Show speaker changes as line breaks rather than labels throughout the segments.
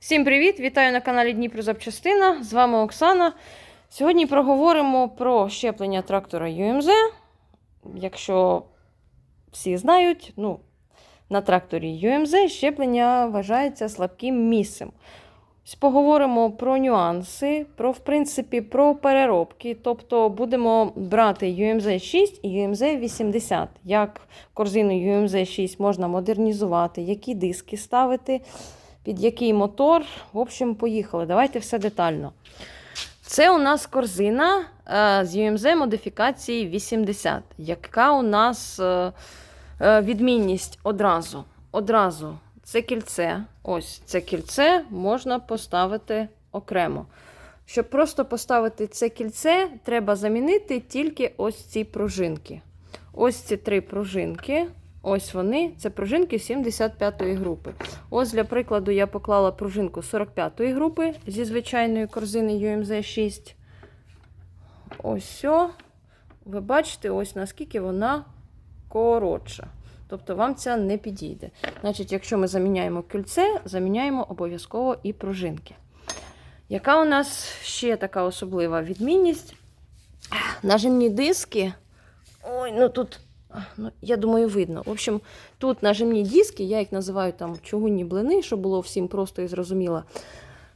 Всім привіт! Вітаю на каналі Дніпро Запчастина. З вами Оксана. Сьогодні проговоримо про щеплення трактора UMZ. Якщо всі знають, ну, на тракторі UMZ щеплення вважається слабким місцем. Поговоримо про нюанси, про, в принципі, про переробки. Тобто будемо брати UMZ 6 і UMZ 80. Як корзину UMZ 6 можна модернізувати, які диски ставити під який мотор. В общем, поїхали. Давайте все детально. Це у нас корзина е, з UMZ модифікації 80, яка у нас е, е, відмінність одразу. Одразу це кільце. Ось це кільце можна поставити окремо. Щоб просто поставити це кільце, треба замінити тільки ось ці пружинки. Ось ці три пружинки. Ось вони, це пружинки 75-ї групи. Ось для прикладу я поклала пружинку 45-ї групи зі звичайної корзини UMZ 6. Ось все. Ви бачите, ось наскільки вона коротша. Тобто вам ця не підійде. Значить, якщо ми заміняємо кільце, заміняємо обов'язково і пружинки. Яка у нас ще така особлива відмінність? Нажимні диски. Ой, ну тут Ну, я думаю, видно. В общем, тут нажимні диски, я їх називаю там чугунні блини, щоб було всім просто і зрозуміло.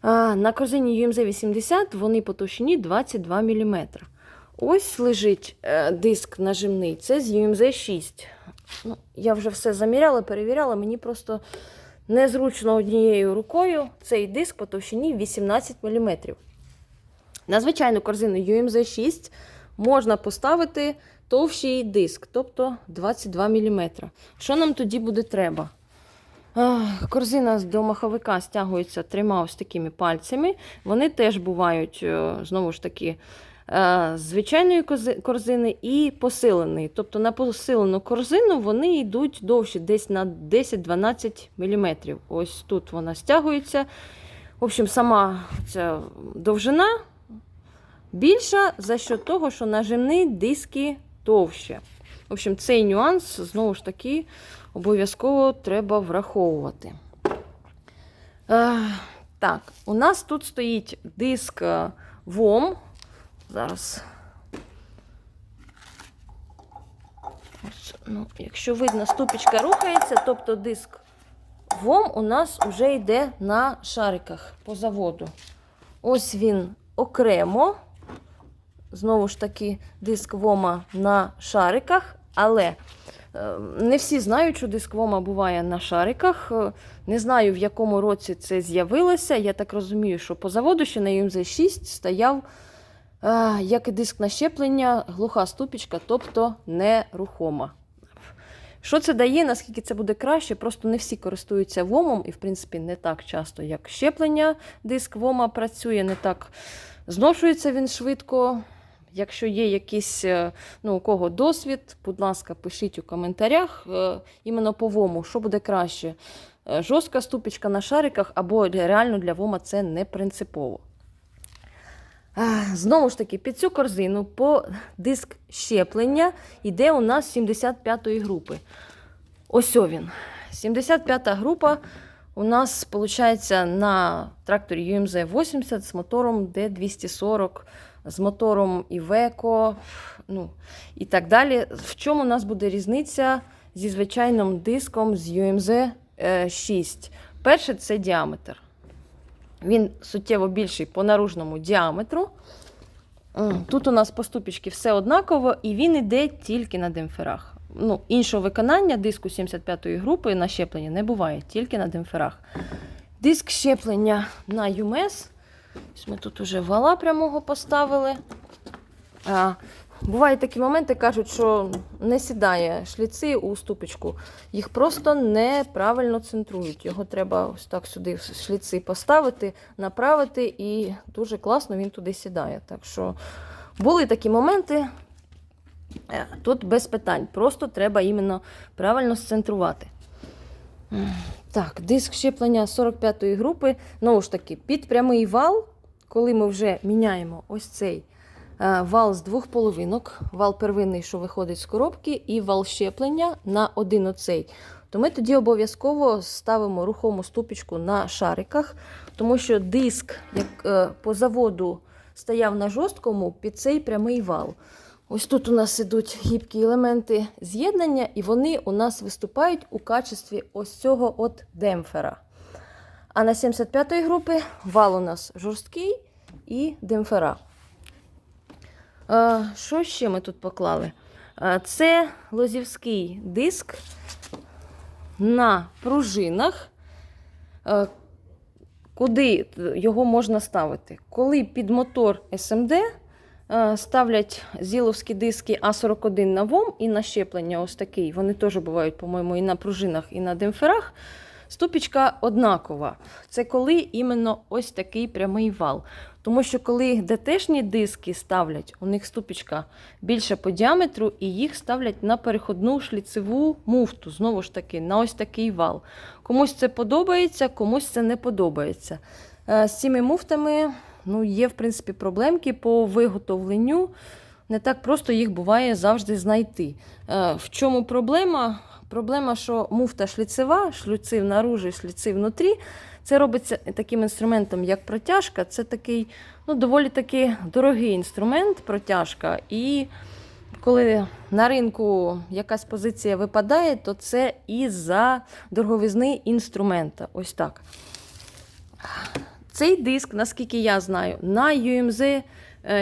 А, на корзині UMZ 80 вони по товщині 22 мм. Ось лежить е, диск нажимний, це з UMZ 6. Ну, я вже все заміряла, перевіряла, мені просто незручно однією рукою цей диск по товщині 18 мм. На звичайну корзину UMZ 6 можна поставити товщий диск, тобто 22 мм. Що нам тоді буде треба? Корзина до маховика стягується трьома ось такими пальцями. Вони теж бувають, е, знову ж таки, е, звичайної корзини і посиленої. Тобто на посилену корзину вони йдуть довші, десь на 10-12 мм. Ось тут вона стягується. В общем, сама ця довжина більша за що того, що нажимні диски товще. В общем, цей нюанс, знову ж таки, обов'язково треба враховувати. Е, так, у нас тут стоїть диск ВОМ. Зараз. Ну, Якщо видно, ступічка рухається, тобто диск ВОМ у нас вже йде на шариках по заводу. Ось він окремо. Знову ж таки, диск вома на шариках, але е, не всі знають, що диск вома буває на шариках. Е, не знаю, в якому році це з'явилося. Я так розумію, що по заводу ще на UMZ 6 стояв, е, як і диск на щеплення, глуха ступічка, тобто нерухома. Що це дає, наскільки це буде краще? Просто не всі користуються вомом, і, в принципі, не так часто, як щеплення. Диск вома працює, не так зношується він швидко. Якщо є якийсь ну, у кого досвід, будь ласка, пишіть у коментарях е, іменно по вому, що буде краще. Е, жорстка ступічка на шариках, або реально для вома це не принципово. Знову ж таки, під цю корзину по диск щеплення йде у нас 75-ї групи. Ось він. 75-та група у нас, виходить, на тракторі UMZ 80 з мотором D240 з мотором Iveco, ну, і так далі. В чому у нас буде різниця зі звичайним диском з UMZ 6? Е, Перше це діаметр. Він суттєво більший по наружному діаметру. Тут у нас по ступічки все однаково, і він йде тільки на демпферах. Ну, Іншого виконання диску 75-ї групи на щеплення не буває, тільки на демпферах. Диск щеплення на UMS ми тут уже вала прямого поставили. А, Бувають такі моменти, кажуть, що не сідає шліци у ступочку. Їх просто неправильно центрують. Його треба ось так сюди шліци поставити, направити, і дуже класно він туди сідає. Так що були такі моменти. Е, тут без питань. Просто треба іменно правильно сцентрувати. Так, диск щеплення 45-ї групи. Знову ж таки, під прямий вал, коли ми вже міняємо ось цей е, вал з двох половинок, вал первинний, що виходить з коробки, і вал щеплення на один оцей, то ми тоді обов'язково ставимо рухому ступічку на шариках, тому що диск, як е, по заводу стояв на жорсткому, під цей прямий вал. Ось тут у нас ідуть гібкі елементи з'єднання, і вони у нас виступають у качестві ось цього от демпфера. А на 75-ї групи вал у нас жорсткий і демпфера. Що ще ми тут поклали? Це лозівський диск на пружинах. Куди його можна ставити? Коли під мотор е, ставлять зіловські диски А41 на ВОМ і на щеплення ось такий. Вони теж бувають, по-моєму, і на пружинах, і на демпферах. Ступічка однакова. Це коли іменно ось такий прямий вал. Тому що коли ДТшні диски ставлять, у них ступічка більша по діаметру, і їх ставлять на переходну шліцеву муфту. Знову ж таки, на ось такий вал. Комусь це подобається, комусь це не подобається. Е, З цими муфтами ну, є, в принципі, проблемки по виготовленню. Не так просто їх буває завжди знайти. Е, В чому проблема? Проблема, що муфта шліцева, шлюци наружі, шліци внутрі. Це робиться таким інструментом, як протяжка. Це такий ну, доволі таки дорогий інструмент, протяжка. І коли на ринку якась позиція випадає, то це із-за дороговизни інструмента. Ось так. Цей диск, наскільки я знаю, на UMZ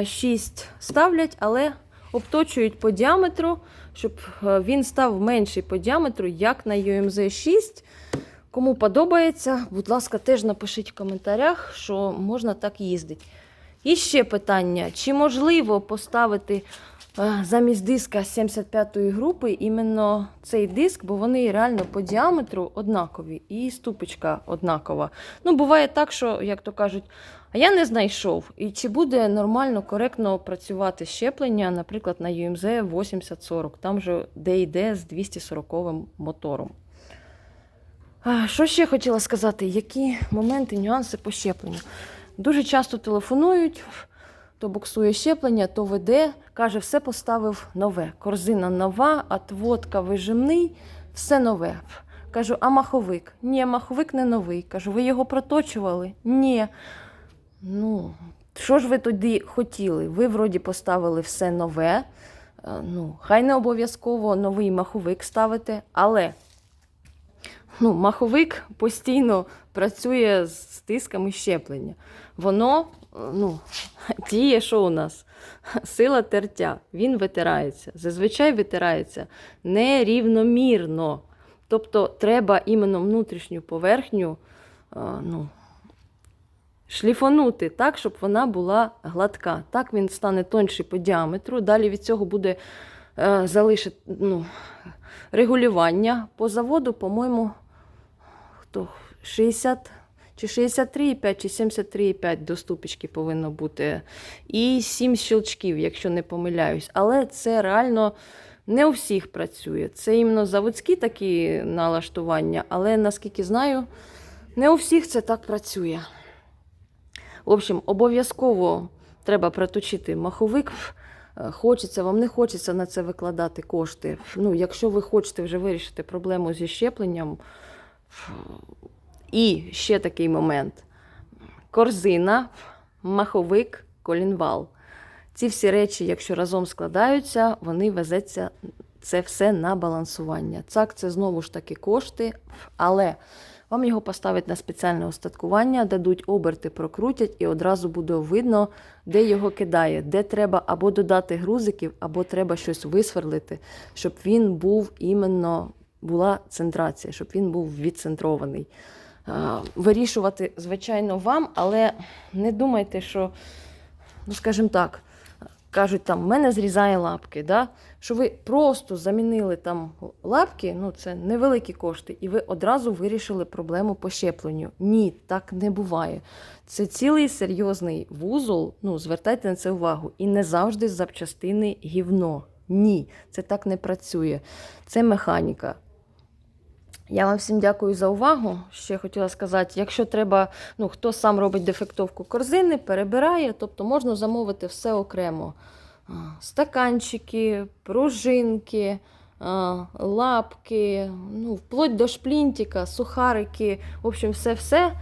6 ставлять, але обточують по діаметру, щоб е, він став менший по діаметру, як на UMZ 6. Кому подобається, будь ласка, теж напишіть в коментарях, що можна так їздити. І ще питання: чи можливо поставити е, замість диска 75-ї групи іменно цей диск, бо вони реально по діаметру однакові і ступочка однакова. Ну, буває так, що, як то кажуть, а я не знайшов. І чи буде нормально, коректно працювати щеплення, наприклад, на UMZ 8040, там же де йде з 240 мотором. Що ще хотіла сказати? Які моменти, нюанси по щепленню? Дуже часто телефонують, то буксує щеплення, то веде, каже, все поставив нове. Корзина нова, отводка вижимний, все нове. Кажу, а маховик? Ні, маховик не новий. Кажу, ви його проточували? Ні. Ну, що ж ви тоді хотіли? Ви вроді поставили все нове. Е, Ну, хай не обов'язково новий маховик ставити, але ну, маховик постійно працює з тисками щеплення. Воно ну, діє, що у нас? Сила тертя. Він витирається. Зазвичай витирається нерівномірно. Тобто треба іменно внутрішню поверхню е, ну, шліфанути так, щоб вона була гладка. Так він стане тонший по діаметру. Далі від цього буде е, залишити ну, регулювання. По заводу, по-моєму, хто 60 чи 63,5, чи 73,5 до ступічки повинно бути. І 7 щелчків, якщо не помиляюсь. Але це реально не у всіх працює. Це іменно заводські такі налаштування, але наскільки знаю, не у всіх це так працює. В общем, обов'язково треба проточити маховик. Хочеться, вам не хочеться на це викладати кошти. Ну, якщо ви хочете вже вирішити проблему зі щепленням. І ще такий момент: корзина, маховик, колінвал. Ці всі речі, якщо разом складаються, вони везеться це все на балансування. Так, це знову ж таки кошти, але вам його поставять на спеціальне остаткування, дадуть оберти, прокрутять, і одразу буде видно, де його кидає, де треба або додати грузиків, або треба щось висверлити, щоб він був іменно була центрація, щоб він був відцентрований. Вирішувати, звичайно, вам, але не думайте, що, ну скажімо так, кажуть, там, мене зрізає лапки, да? що ви просто замінили там лапки, ну це невеликі кошти, і ви одразу вирішили проблему по щепленню. Ні, так не буває. Це цілий серйозний вузол, ну звертайте на це увагу. І не завжди з запчастини гівно. Ні, це так не працює. Це механіка. Я вам всім дякую за увагу. Ще хотіла сказати, якщо треба, ну хто сам робить дефектовку корзини, перебирає, тобто можна замовити все окремо. Стаканчики, пружинки, лапки, ну, вплоть до шплінтика, сухарики, в общем, все-все.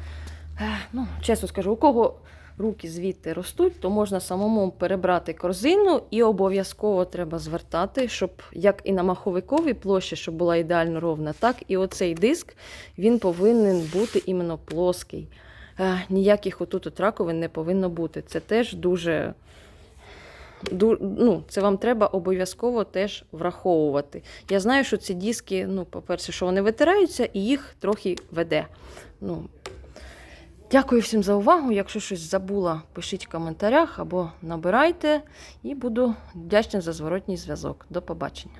Ну, чесно скажу, у кого руки звідти ростуть, то можна самому перебрати корзину і обов'язково треба звертати, щоб як і на маховиковій площі, щоб була ідеально ровна, так і оцей диск він повинен бути іменно плоский. Е, ніяких отут от раковин не повинно бути. Це теж дуже. ду- Ну, це вам треба обов'язково теж враховувати. Я знаю, що ці диски, ну, по-перше, що вони витираються, і їх трохи веде. Ну, Дякую всім за увагу. Якщо щось забула, пишіть в коментарях або набирайте. І буду вдячна за зворотній зв'язок. До побачення.